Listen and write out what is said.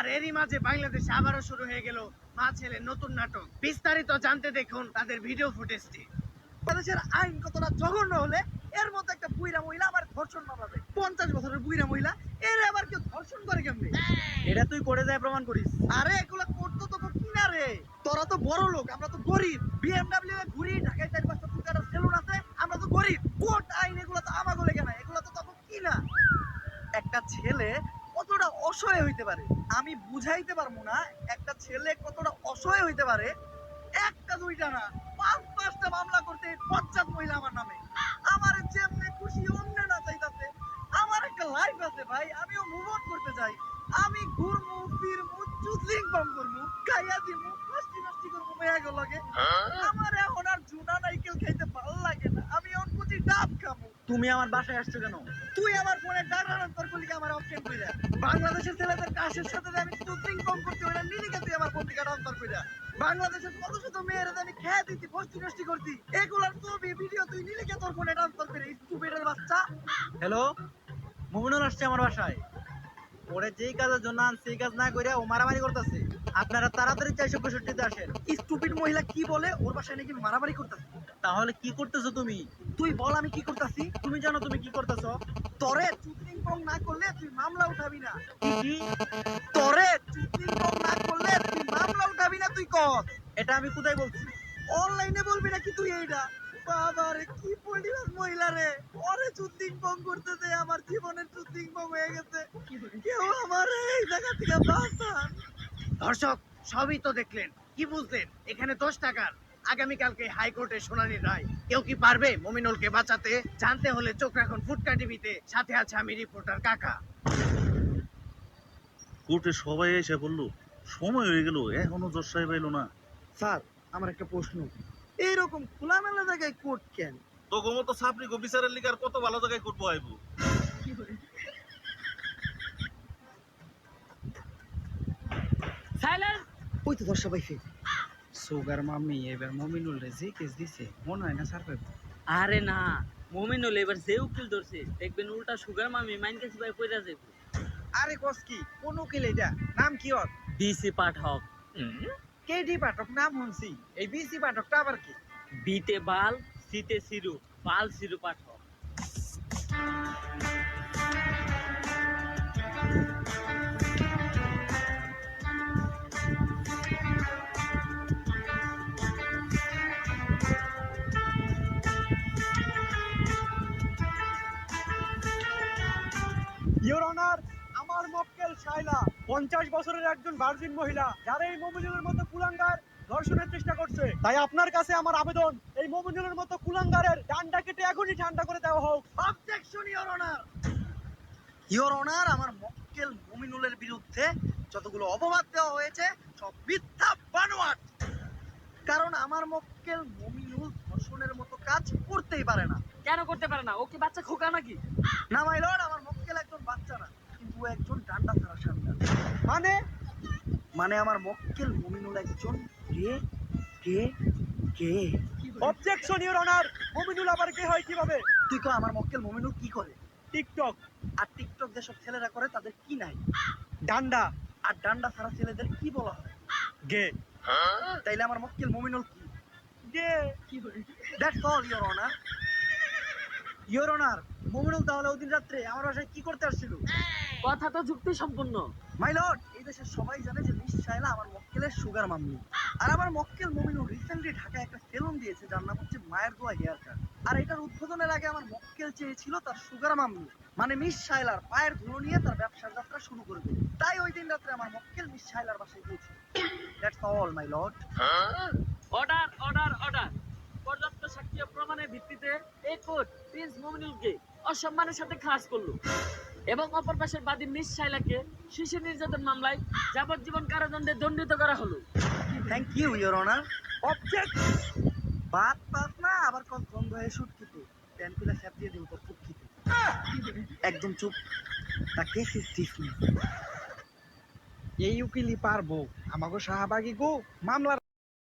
আর এরই মাঝে বাংলাদেশে আবারও শুরু হয়ে গেল মা ছেলে নতুন নাটক। বিস্তারিত জানতে দেখুন তাদের ভিডিও ফুটেজটি। বাংলাদেশের আইন কতটা জঘন্য হলে এর মধ্যে একটা বুইরা মহিলা আবার ধর্ষণ মামলাতে। পঞ্চাশ বছরের বুইরা মহিলা এর আবার কেউ ধর্ষণ করে কেমনি? এটা তুই করে যায় প্রমাণ করিস। আরে এগুলো করতো তো কিনা রে তোরা তো বড় লোক আমরা তো গরিব। বিএমডাব্লিউ এ ঘুরি ঢাকায় চার পাঁচটা ফুটকাটার সেলুন আছে আমরা তো গরিব। কোর্ট আইন এগুলো তো আমাকে লেগে না এগুলো তো তখন কিনা? একটা ছেলে কতটা অসহায় হইতে পারে? আমি বুঝাইতে পারব না, একটা ছেলে কতটা অসহায় হইতে পারে। একটা, দুইটা না, পাঁচ, পাঁচটা মামলা করতে পঞ্চাশ মহিলা আমার নামে। আমার যেমনি খুশি, অন্য না চাইতাছে। আমার একটা লাইফ আছে ভাই, আমিও মুভ অন করতে চাই। আমি ঘুরমু, ফিরমু চুদলিং পাম করমু, খাইয়া দিমু মাস্তি মাস্তি করমু মেয়াগো লাগে আমার এখন আর জুনা নাইকেল খাইতে ভালো লাগে না আমি এখন বুঝি ডাব খামু তুমি আমার বাসায় আসছো কেন? তুই আমার ফোনে ডাটা অন্তর করলি আমার অপশন কইরা। বাংলাদেশের ছেলেদের কাশের সাথে আমি চুদলিং পাম করতে ওটা নিলিকে তুই আমার ফোন থেকে অন্তর কইরা। বাংলাদেশের কত শত মেয়েরা আমি খেয়ে দিতি বস্তি নষ্টি করতি এগুলার ছবি, ভিডিও তুই নিলিকে তোর ফোনে ট্রান্সফার করে স্টুপিডের বাচ্চা। হ্যালো? মুমিনুল আসছে আমার বাসায়। ওরে যেই কাজের জন্য আনছে সেই কাজ না করে ও মারামারি করতেছে। আপনারা তাড়াতাড়ি চারশো পঁয়ষট্টিতে আসেন। স্টুপিড মহিলা কি বলে? ওর বাসায় নাকি মারামারি করতেছে। তাহলে কি করতেছো তুমি? তুই বল আমি কি করতেছি। তুমি জানো তুমি কি করতেছো? তরে চুদলিং পং না করলে তুই মামলা উঠাবি না। কি? কি তরে চুদলিং পং না করলে তুই মামলা উঠাবি না তুই কর। এটা আমি কোথায় বলছি? অনলাইনে বলবি নাকি তুই এইটা? বাবা রে কি পরিবার মহিলা রে। ওরে চুদ্দিং পং করতেছে, আমার জীবনের চুদ্দিং পং হয়ে গেছে। কেউ আমার এই জায়গা থেকে বাঁচান। দর্শক সবই তো দেখলেন। কি বুঝলেন এখানে দশ টাকার। আগামীকালকে হাইকোর্টে শুনানি রায়। কেউ কি পারবে মমিনুলকে বাঁচাতে? জানতে হলে চোখ রাখুন ফুটকা টিভিতে। সাথে আছে আমি রিপোর্টার কাকা। কোর্টে সবাই এসে বলল সময় হয়ে গেল এখনও জজ সাহেব এলো না। স্যার আমার একটা প্রশ্ন। এইরকম খোলামেলা জায়গায় কোর্ট কেন? তো মতো সাপনি গো বিচারের লিগার কত ভালো জায়গায় কোর্ট বহাইবো? ওই তো দর্শা পাইছে সুগার মামি এবার মমিনুল রে যে কেস দিছে মনে হয় না স্যার আরে না মোমিনুল এবার যে উকিল ধরছে। দেখবেন উল্টা সুগার মামি মাইন কাছে ভাই কইরা যাবে আরে কস কি কোন উকিল এটা নাম কি ওর? বিসি পাঠক। কেডি পাঠক? নাম শুনছি। এই বিসি পাঠকটা আবার কি? বিতে বাল সিতে সিরু। বাল সিরু পাঠক। পঞ্চাশ বছরের একজন ভার্জিন মহিলা যারা এই মমিনুলের মতো কুলাঙ্গার ধর্ষণের চেষ্টা করছে। তাই আপনার কাছে আমার আবেদন এই মমিনুলের মতো কুলাঙ্গারের ডান্ডা কেটে এখনই ঠান্ডা করে দেওয়া হোক। Objection your honour your honour আমার মক্কেল মুমিনুলের বিরুদ্ধে যতগুলো অপবাদ দেওয়া হয়েছে সব মিথ্যা বানোয়াট। কারণ আমার মক্কেল মুমিনুল ধর্ষণের মতো কাজ করতেই পারে না। কেন করতে পারে না? ও কি বাচ্চা খোকা নাকি? না মাই লর্ড আমার মক্কেল একজন বাচ্চা না। কিন্তু একজন ডান্ডা ছাড়া সান্ডা মানে? মানে আমার মক্কেল মুমিনুল একজন gay gay gay objection your honour Mominul আবার কে হয় কীভাবে? তুই কো আমার মক্কেল মুমিনুল কি করে? টিকটক। আর টিকটক যেসব ছেলেরা করে তাদের কি নাই? ডান্ডা। আর ডান্ডা ছাড়া ছেলেদের কি বলা হয়? গে। তাইলে আমার মক্কেল মুমিনুল কি? Gay. That's all your honour your honour Mominul তাহলে ওদিন রাত্রে আমার বাসায় কি করতে আসছিল? কথা তো যুক্তি সম্পূর্ণ। মাই লর্ড এই দেশের সবাই জানে যে মিস শাইলা আমার মক্কেলের সুগার মাম্মি। আর আমার মক্কেল মুমিনুল রিসেন্টলি ঢাকায় একটা সেলুন দিয়েছে যার নাম হচ্ছে মায়ের দোয়া হেয়ার কাট। আর এটার উদ্বোধনের আগে আমার মক্কেল চেয়েছিল তার সুগার মাম্মি মানে মিস শাইলার পায়ের ধুলো নিয়ে তার ব্যবসার যাত্রা শুরু করে করবে তাই ওই দিন রাত্রে আমার মক্কেল মিস শাইলার বাসায় গিয়েছিল। That's all my lord order order order পর্যাপ্ত সাক্ষ্য প্রমাণের ভিত্তিতে এই কোর্ট প্রিন্স মোমিনুলকে অসম্মানের সাথে খাস করল এবং অপর পাশের বাদী মিস শাইলাকে শিশু নির্যাতন মামলায় যাবজ্জীবন কারাদণ্ডে দণ্ডিত করা হলো। Thank you your honour object Baat পাত না, আবার কত গন্ধ হয়ে শুট কিন্তু প্যান পিলা স্যাপ দিয়ে দিব তোর ফুটকিতে একদম চুপ। দ্য কেস ইজ ডিসমিস এই উকিলই পারব। আমাকে শাহবাগি গো, মামলার